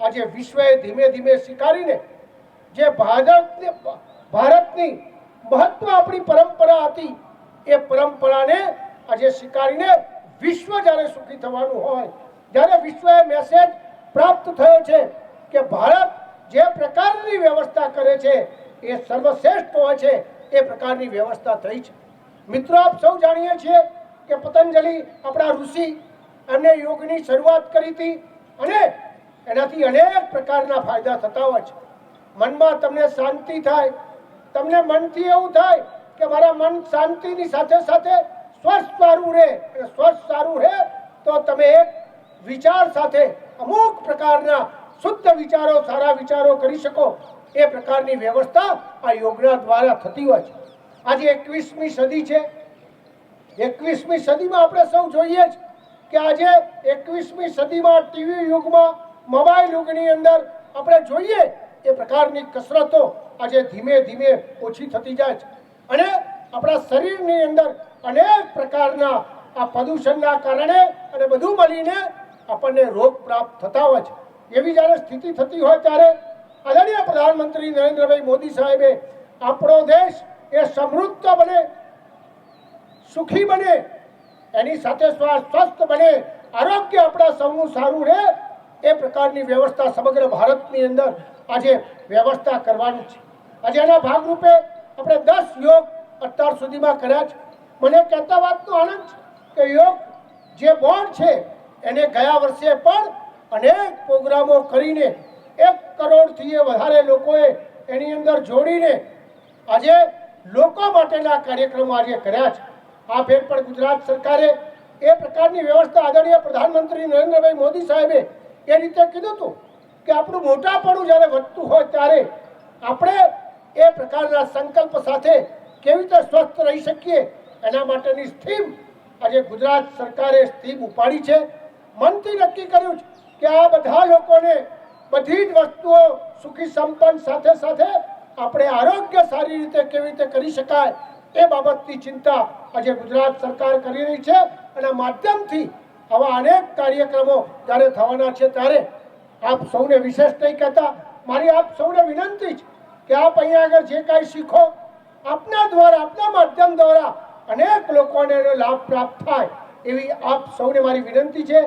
આજે વિશ્વએ ધીમે ધીમે સ્વીકારીને જે ભારતને ભારતની મહત્વ આપણી પરંપરા હતી, એ પરંપરાને આજે સ્વીકારીને વિશ્વ જ્યારે સુખી થવાનું હોય જ્યારે વિશ્વએ મેસેજ પ્રાપ્ત થયો છે કે ભારત જે પ્રકારની વ્યવસ્થા કરે છે, એ સર્વશ્રેષ્ઠ હોય છે, એ પ્રકારની વ્યવસ્થા થઈ છે. મિત્રો, આપ સૌ જાણીએ છીએ કે પતંજલિ આપણા ઋષિ એમને યોગની શરૂઆત કરી હતી અને એનાથી અનેક પ્રકારના ફાયદા થતા હોય છે. મનમાં તમને શાંતિ થાય. તમને મનથી એવું થાય કે મારા મન શાંતિની સાથે સાથે સ્વસ્થ સારું રહે. અને સ્વસ્થ સારું રહે તો તમે એક વિચાર સાથે અમુક પ્રકારના શુદ્ધ વિચારો, સારા વિચારો કરી શકો. એ પ્રકારની વ્યવસ્થા આ યોગના દ્વારા થતી હોય છે. આજે એકવીસમી સદી છે. એકવીસમી સદીમાં આપણે સૌ જોઈએ જ કે આજે એકવીસમી સદીમાં ટીવી યુગમાં મોબાઈલ યુગની અંદર આપણે જોઈએ એ પ્રકારની કસરતો આજે ધીમે ધીમે ઓછી થતી જાય છે. અને આપણા શરીરની અંદર અનેક પ્રકારના આ પ્રદૂષણના કારણે અને બધું મળીને આપણને રોગ પ્રાપ્ત થતા હોય છે. એવી જ્યારે સ્થિતિ થતી હોય ત્યારે આદરણીય પ્રધાનમંત્રી નરેન્દ્રભાઈ મોદી સાહેબે આપણો દેશ એ સમૃદ્ધ બને, સુખી બને, એની સાથે સ્વસ્થ બને, આરોગ્ય આપણા સૌનું સારું રહે એ પ્રકારની વ્યવસ્થા સમગ્ર ભારતની અંદર આજે વ્યવસ્થા કરવાની છે. આજે એના ભાગરૂપે આપણે દસ યોગ અત્યાર સુધીમાં કર્યા છે. મને કહેતા વાતનો આનંદ છે કે યોગ જે બોર્ડ છે એને ગયા વર્ષે પણ અનેક પ્રોગ્રામો કરીને એક કરોડથી વધારે લોકોએ એની અંદર જોડીને આજે લોકો માટેના કાર્યક્રમો આજે કર્યા છે. આ ફેર પણ ગુજરાત સરકારે એ પ્રકારની વ્યવસ્થા આદરણીય પ્રધાનમંત્રી નરેન્દ્રભાઈ મોદી સાહેબે એ રીતે કીધું હતું કે આપણું મોટાપણું જ્યારે વધતું હોય ત્યારે આપણે એ પ્રકારના સંકલ્પ સાથે કેવી રીતે સ્વસ્થ રહી શકીએ એના માટેની સ્કીમ આજે ગુજરાત સરકારે સ્કીમ ઉપાડી છે. મનથી નક્કી કર્યું કે આ બધા લોકોને બધી જ વસ્તુઓ સુખી સંપન્ન સાથે સાથે આપણે આરોગ્ય સારી રીતે કેવી રીતે કરી શકાય એ બાબતની ચિંતા આજે ગુજરાત સરકાર કરી રહી છે. અને માધ્યમથી આવા અનેક કાર્યક્રમો જ્યારે થવાના છે. ત્યારે આપ સૌને વિશેષ નહીં કહેતા, મારી આપ સૌને વિનંતી છે કે આપ અહીંયા આગળ જે કાંઈ શીખો, આપના દ્વારા, આપના માધ્યમ દ્વારા અનેક લોકોને લાભ પ્રાપ્ત થાય એવી આપ સૌને મારી વિનંતી છે.